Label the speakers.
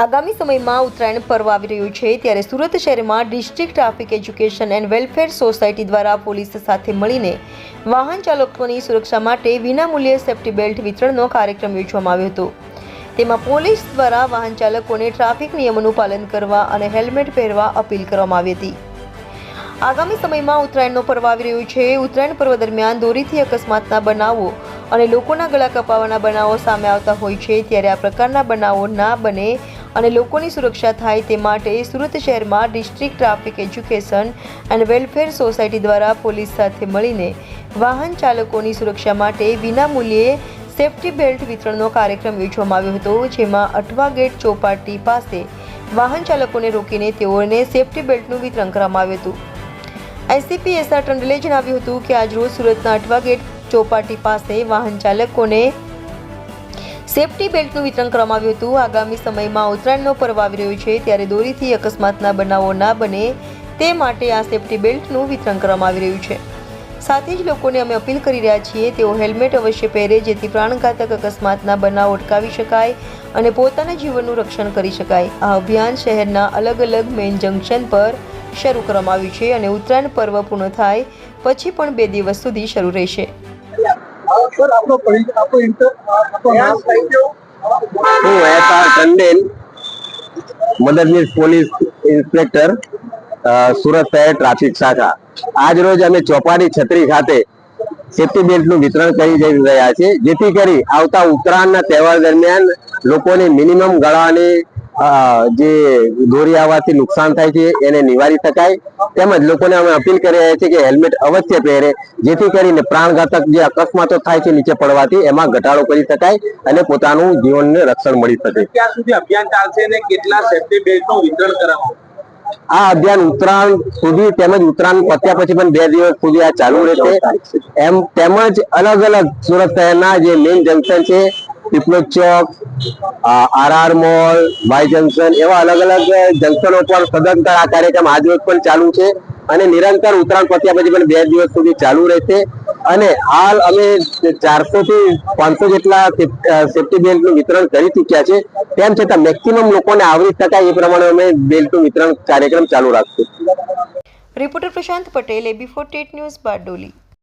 Speaker 1: આગામી સમયમાં ઉત્તરાયણ પર્વ આવી રહ્યું છે, ત્યારે સુરત શહેરમાં district traffic education and welfare society દ્વારા પોલીસ સાથે મળીને વાહન ચાલકોની સુરક્ષા માટે વિનામૂલ્યે સેફ્ટી બેલ્ટ વિતરણનો કાર્યક્રમ યોજવામાં આવ્યો હતો. તેમાં પોલીસ દ્વારા વાહન ચાલકોને ટ્રાફિક નિયમોનું પાલન કરવા અને હેલ્મેટ પહેરવા અપીલ કરવામાં આવી હતી. આગામી સમયમાં ઉત્તરાયણનો પર્વ આવી રહ્યો છે. ઉત્તરાયણ પર્વ દરમિયાન દોરીથી અકસ્માતના બનાવો અને લોકોના ગળા કપાવાના બનાવો સામે આવતા હોય છે, ત્યારે આ પ્રકારના બનાવો ના બને અને લોકોની સુરક્ષા થાય તે માટે સુરત શહેરમાં district traffic education and welfare society દ્વારા પોલીસ સાથે મળીને વાહન ચાલકોની સુરક્ષા માટે વિનામૂલ્યે સેફ્ટી બેલ્ટ વિતરણનો કાર્યક્રમ યોજવામાં આવ્યો હતો, જેમાં અઠવા ગેટ ચોપાટી પાસે વાહન ચાલકોને રોકીને તેઓને સેફ્ટી બેલ્ટનું વિતરણ કરવામાં આવ્યું હતું. એસસીપી એસઆર ટંડલે જણાવ્યું હતું કે આજરોજ સુરતના અઠવા ગેટ ચોપાટી પાસે વાહન ચાલકોને સેફ્ટી બેલ્ટનું વિતરણ કરવામાં આવ્યું હતું. આગામી સમયમાં ઉત્તરાયણનો પર્વ આવી રહ્યો છે ત્યારે દોરીથી અકસ્માતના બનાવો ના બને તે માટે આ સેફ્ટી બેલ્ટનું વિતરણ કરવામાં આવી રહ્યું છે. સાથે જ લોકોને અમે અપીલ કરી રહ્યા છીએ, તેઓ હેલ્મેટ અવશ્ય પહેરે જેથી પ્રાણઘાતક અકસ્માતના બનાવ અટકાવી શકાય અને પોતાના જીવનનું રક્ષણ કરી શકાય. આ અભિયાન શહેરના અલગ અલગ મેઇન જંકશન પર શરૂ કરવામાં આવ્યું છે અને ઉત્તરાયણ પર્વ પૂર્ણ થાય પછી પણ બે દિવસ સુધી શરૂ રહેશે.
Speaker 2: સર આપણો આપણો ઇન્ટર
Speaker 3: હું એસઆર ટંડેલ મદદનીશ પોલીસ ઇન્સ્પેક્ટર સુરત શહેર ટ્રાફિક શાખા. આજ રોજ અમે ચોપાડી છત્રી ખાતે સેફ્ટી બેલ્ટનું વિતરણ કરી જઈ રહ્યા છે જેથી કરી આવતા ઉત્તરાયણના તહેવાર દરમિયાન લોકોને મિનિમમ ગળાની જે દોરી આવવાથી નુકસાન થાય છે એને નિવારી શકાય. તેમજ લોકોને અમે અપીલ કરી રહ્યા છીએ કે હેલ્મેટ અવશ્ય પહેરે જેથી કરીને પ્રાણઘાતક જે અકસ્માતો થાય છે નીચે પડવાથી એમાં ઘટાડો કરી શકાય અને પોતાનું જીવનને રક્ષણ મળી શકે.
Speaker 2: ક્યાં સુધી અભિયાન ચાલશે અને કેટલા સેફ્ટી બેલ્ટનું વિતરણ કરાવવું?
Speaker 3: આ અભિયાન ઉત્તરાયણ સુધી તેમજ ઉત્તરાયણ પત્યા પછી પણ બે દિવસ સુધી આ ચાલુ રહેશે. એમ તેમજ અલગ અલગ સુરત શહેરના જે મેઇન જંકશન છે Piplod chowk RR mall Y junction એવા અલગ અલગ જંકશનો પર સદંતર આ કાર્યક્રમ આજ રોજ પણ ચાલુ છે અને નિરંતર ઉત્તરાયણ પત્યા પછી પણ બે દિવસ સુધી ચાલુ રહેશે. અને હાલ અમે ચારસો થી પાંચસો જેટલા સેફ્ટી બેલ્ટનું વિતરણ કરી ચૂક્યા છે. તેમ છતાં મેક્સિમમ લોકોને આવરી શકાય એ પ્રમાણે અમે બેલ્ટનું વિતરણ કાર્યક્રમ ચાલુ રાખશું.
Speaker 1: રિપોર્ટર પ્રશાંત પટેલ એબી ફોર્ટેટ ન્યૂઝ બારડોલી.